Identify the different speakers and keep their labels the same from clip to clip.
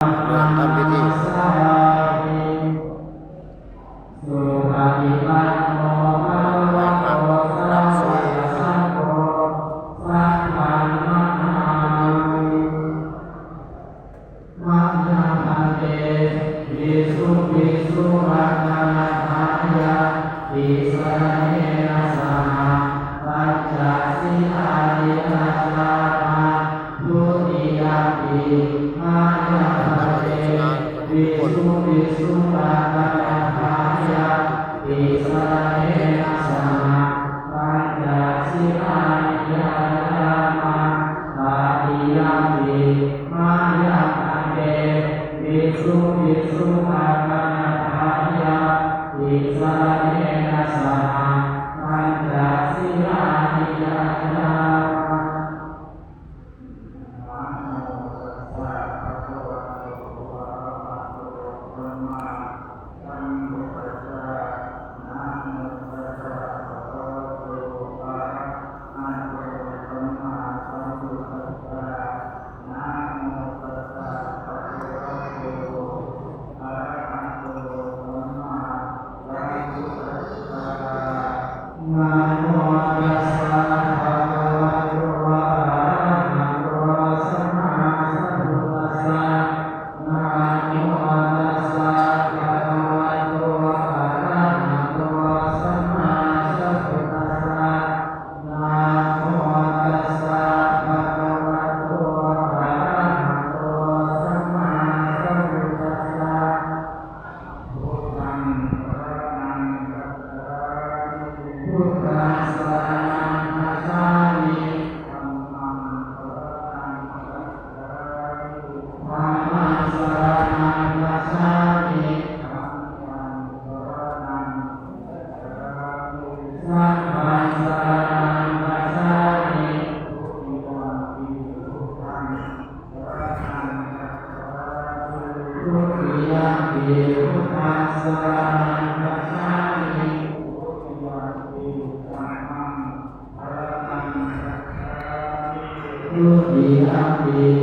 Speaker 1: 啊 ภิกษุปาปาทาอิสระเนนะสนัจศีลา มี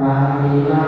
Speaker 1: วาลีวะ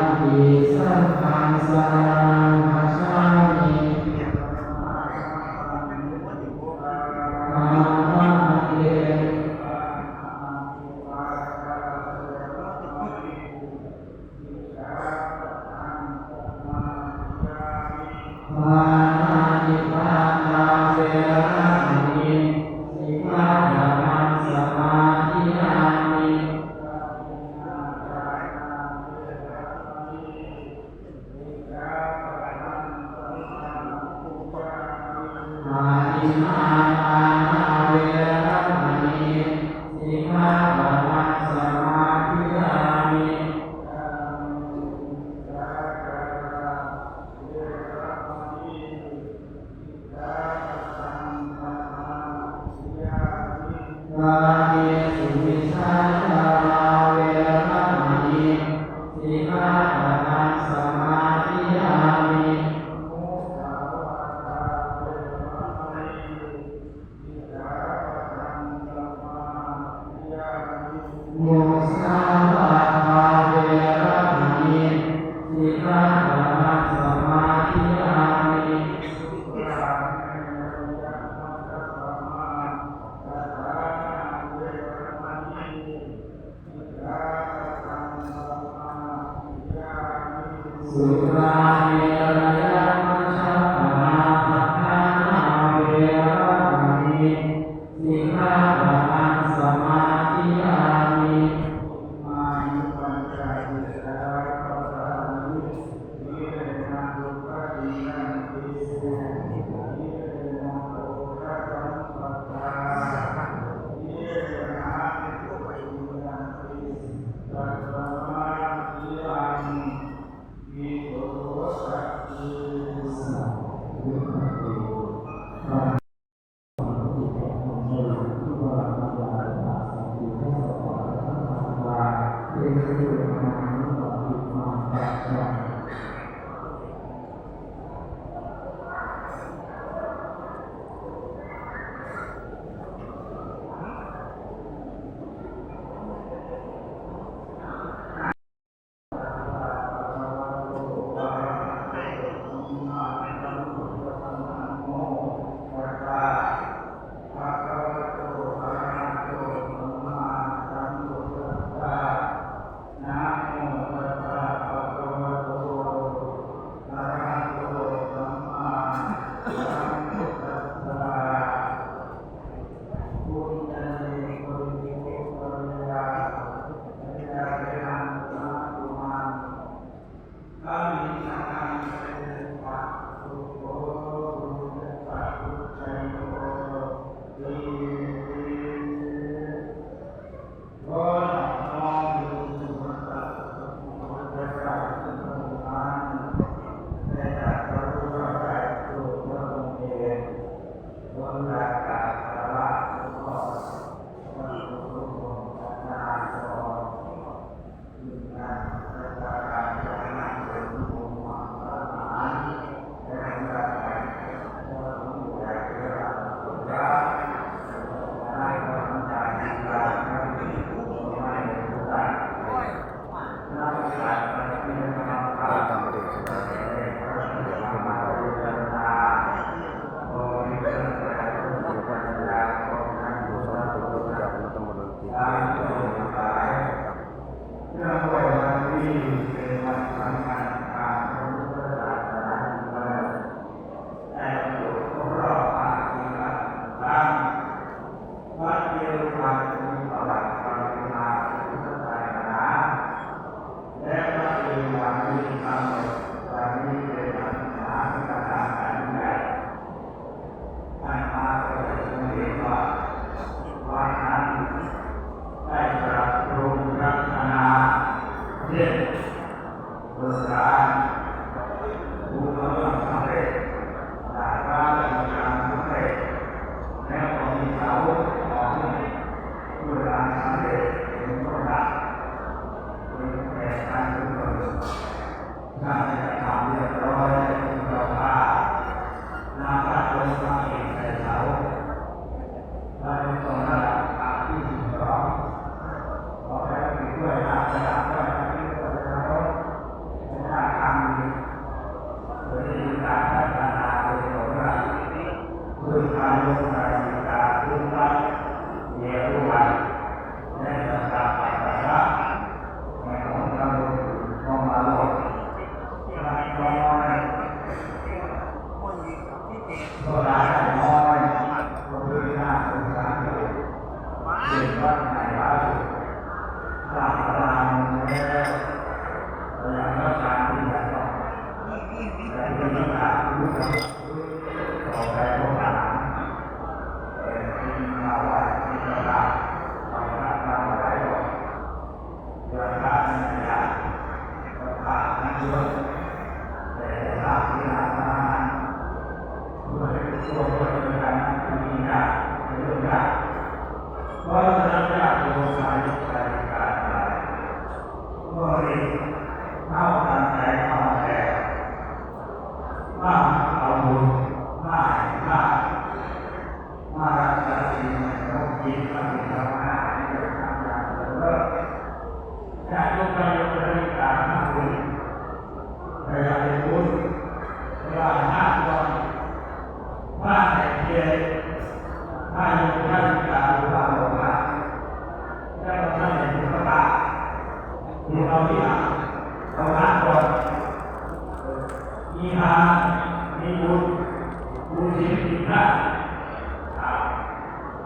Speaker 1: सुखनाय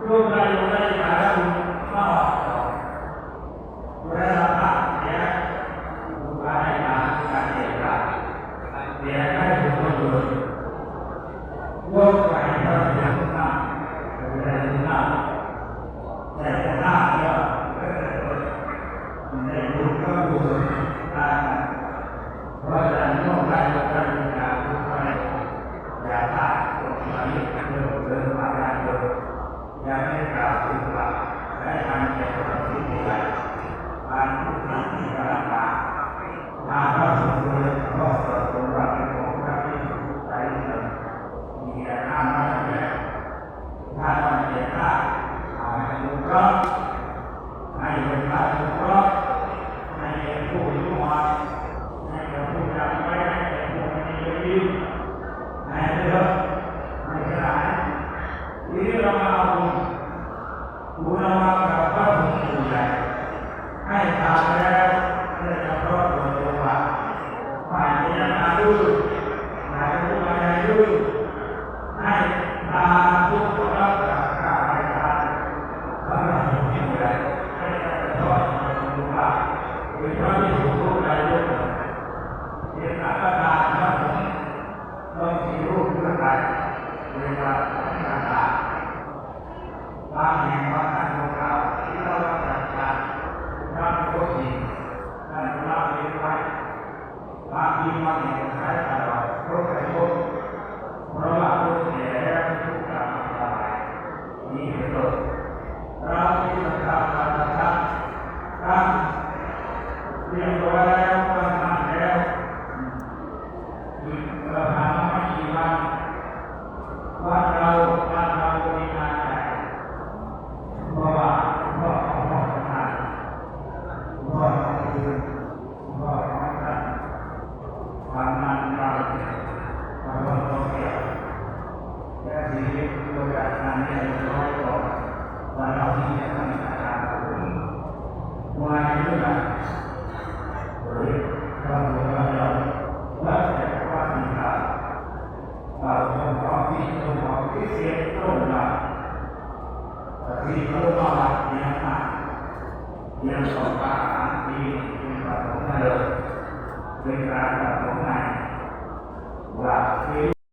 Speaker 1: ร่วมได้ร่วมได้มาแล้วคุณก็คุณได้รับผ่านเนี่ยคุณก็ได้มการเรียนรับเรียนได้คุณก็เลยร่วมไปก็เรียนรู้ได้คุณได้รู้ได้แต่ถ้าเราไม่ได้ะ ยังไม่กล่าวถึงหลักและทางแก่ประสิทธิภาพ Thank you.